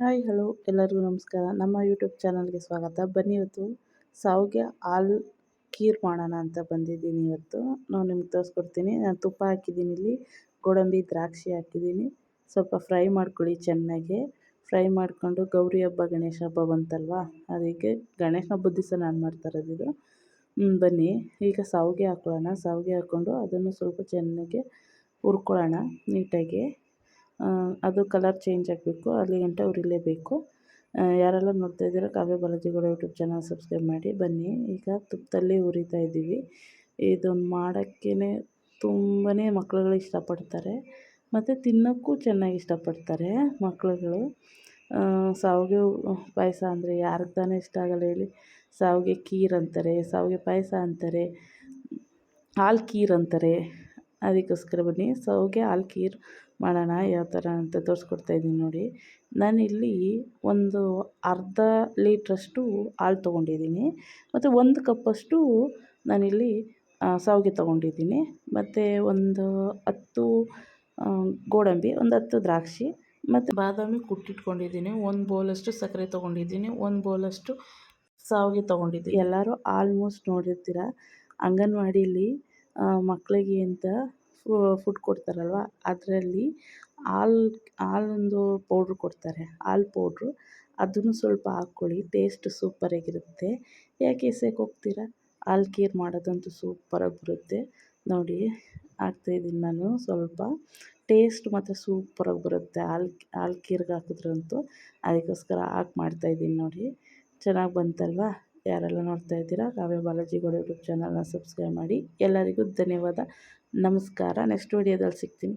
Hi, hello, ಎಲ್ಲರಿಗೂ ನಮಸ್ಕಾರ. ನಮ್ಮ ಯೂಟ್ಯೂಬ್ ಚಾನಲ್ಗೆ ಸ್ವಾಗತ. ಬನ್ನಿ ಇವತ್ತು ಸಾವಿಗೆ ಹಾಲು ಖೀರ್ ಮಾಡೋಣ ಅಂತ ಬಂದಿದ್ದೀನಿ ಇವತ್ತು. ನಾವು ನಿಮ್ಗೆ ತೋರಿಸ್ಕೊಡ್ತೀನಿ. ನಾನು ತುಪ್ಪ ಹಾಕಿದ್ದೀನಿ ಇಲ್ಲಿ. ಗೋಡಂಬಿ ದ್ರಾಕ್ಷಿ ಹಾಕಿದ್ದೀನಿ. ಸ್ವಲ್ಪ ಫ್ರೈ ಮಾಡ್ಕೊಳ್ಳಿ ಚೆನ್ನಾಗಿ. ಫ್ರೈ ಮಾಡಿಕೊಂಡು ಗೌರಿ ಹಬ್ಬ, ಗಣೇಶ ಹಬ್ಬ ಬಂತಲ್ವಾ? ಅದಕ್ಕೆ ಗಣೇಶ ಹಬ್ಬದ ದಿವಸ ನಾನು ಮಾಡ್ತಾ ಬನ್ನಿ. ಈಗ ಸಾವಿಗೆ ಹಾಕ್ಕೊಳ್ಳೋಣ ಸಾವಿಗೆ ಹಾಕ್ಕೊಂಡು ಅದನ್ನು ಸ್ವಲ್ಪ ಚೆನ್ನಾಗಿ ಹುರ್ಕೊಳ್ಳೋಣ ನೀಟಾಗಿ. ಅದು ಕಲರ್ ಚೇಂಜ್ ಆಗಬೇಕು. ಅಲ್ಲಿ ಗಂಟ ಉರಿಲೇಬೇಕು ಯಾರೆಲ್ಲ ನೋಡ್ತಾ ಇದ್ದೀರ, ಕಾವ್ಯ ಬಾಲಾಜಿಗಳ ಯೂಟ್ಯೂಬ್ ಚಾನಲ್ ಸಬ್ಸ್ಕ್ರೈಬ್ ಮಾಡಿ. ಬನ್ನಿ. ಈಗ ತುಪ್ಪದಲ್ಲಿ ಹುರಿತಾ ಇದ್ದೀವಿ. ಇದನ್ನು ಮಾಡೋಕ್ಕೇ ತುಂಬಾ ಮಕ್ಳುಗಳು ಇಷ್ಟಪಡ್ತಾರೆ. ಮತ್ತು ತಿನ್ನೋಕ್ಕೂ ಚೆನ್ನಾಗಿ ಇಷ್ಟಪಡ್ತಾರೆ ಮಕ್ಳುಗಳು. ಶಾವ್ಗೆ ಪಾಯಸ ಅಂದರೆ ಯಾರಿಗೆ ತಾನೇ ಇಷ್ಟ ಆಗಲ್ಲ ಹೇಳಿ. ಶಾವ್ಗೆ ಖೀರ್ ಅಂತಾರೆ ಶಾವಿಗೆ ಪಾಯಸ ಅಂತಾರೆ, ಹಾಲು ಖೀರ್ ಅಂತಾರೆ. ಅದಕ್ಕೋಸ್ಕರ ಬನ್ನಿ. ಶಾವ್ಗೆ ಹಾಲು ಖೀರ್ ಮಾಡೋಣ, ಯಾವ ಥರ ಅಂತ ತೋರಿಸ್ಕೊಡ್ತಾ ಇದ್ದೀನಿ ನೋಡಿ. ನಾನಿಲ್ಲಿ ಒಂದು ಅರ್ಧ ಲೀಟ್ರಷ್ಟು ಹಾಲು ತೊಗೊಂಡಿದ್ದೀನಿ. ಮತ್ತು ಒಂದು ಕಪ್ಪಷ್ಟು ನಾನಿಲ್ಲಿ ಶಾವ್ಗೆ ತೊಗೊಂಡಿದ್ದೀನಿ. ಮತ್ತು ಒಂದು ಹತ್ತು ಗೋಡಂಬಿ, ಒಂದು ಹತ್ತು ದ್ರಾಕ್ಷಿ, ಮತ್ತು ಬಾದಾಮಿ ಕುಟ್ಟಿಟ್ಕೊಂಡಿದ್ದೀನಿ. ಒಂದು ಬೌಲಷ್ಟು ಸಕ್ಕರೆ ತೊಗೊಂಡಿದ್ದೀನಿ. ಒಂದು ಬೌಲಷ್ಟು ಶಾವ್ಗೆ ತೊಗೊಂಡಿದ್ದೀನಿ. ಎಲ್ಲರೂ ಆಲ್ಮೋಸ್ಟ್ ನೋಡಿರ್ತೀರ? ಅಂಗನವಾಡೀಲಿ ಮಕ್ಕಳಿಗೆ ಅಂತ ಫುಡ್ ಕೊಡ್ತಾರಲ್ವ? ಅದರಲ್ಲಿ ಹಾಲು, ಹಾಲೊಂದು ಪೌಡ್ರು ಕೊಡ್ತಾರೆ. ಹಾಲು ಪೌಡ್ರು ಅದನ್ನು ಸ್ವಲ್ಪ ಹಾಕ್ಕೊಳ್ಳಿ. ಟೇಸ್ಟ್ ಸೂಪರಾಗಿರುತ್ತೆ ಯಾಕೆ ಎಸೆಯೋಕೆ ಹೋಗ್ತೀರಾ? ಹಾಲು ಕೇರ್ ಮಾಡೋದಂತೂ ಸೂಪರಾಗಿ ಬರುತ್ತೆ. ನೋಡಿ ಹಾಕ್ತಾಯಿದ್ದೀನಿ ನಾನು ಸ್ವಲ್ಪ. ಟೇಸ್ಟ್ ಮಾತ್ರ ಸೂಪರಾಗಿ ಬರುತ್ತೆ ಹಾಲು ಹಾಲು ಕೇರ್ಗೆ ಹಾಕಿದ್ರಂತೂ. ಅದಕ್ಕೋಸ್ಕರ ಹಾಕಿ ಮಾಡ್ತಾಯಿದ್ದೀನಿ ನೋಡಿ. ಚೆನ್ನಾಗಿ ಬಂತಲ್ವಾ? ಯಾರೆಲ್ಲ ನೋಡ್ತಾ ಇದ್ದೀರಾ ಕಾವ್ಯ ಬಾಲಾಜಿಗಳು ಯೂಟ್ಯೂಬ್ ಚಾನಲ್ನ ಸಬ್ಸ್ಕ್ರೈಬ್ ಮಾಡಿ ಎಲ್ಲರಿಗೂ ಧನ್ಯವಾದ. ನಮಸ್ಕಾರ. ನೆಕ್ಸ್ಟ್ ವೀಡಿಯೋದಲ್ಲಿ ಸಿಗ್ತೀನಿ.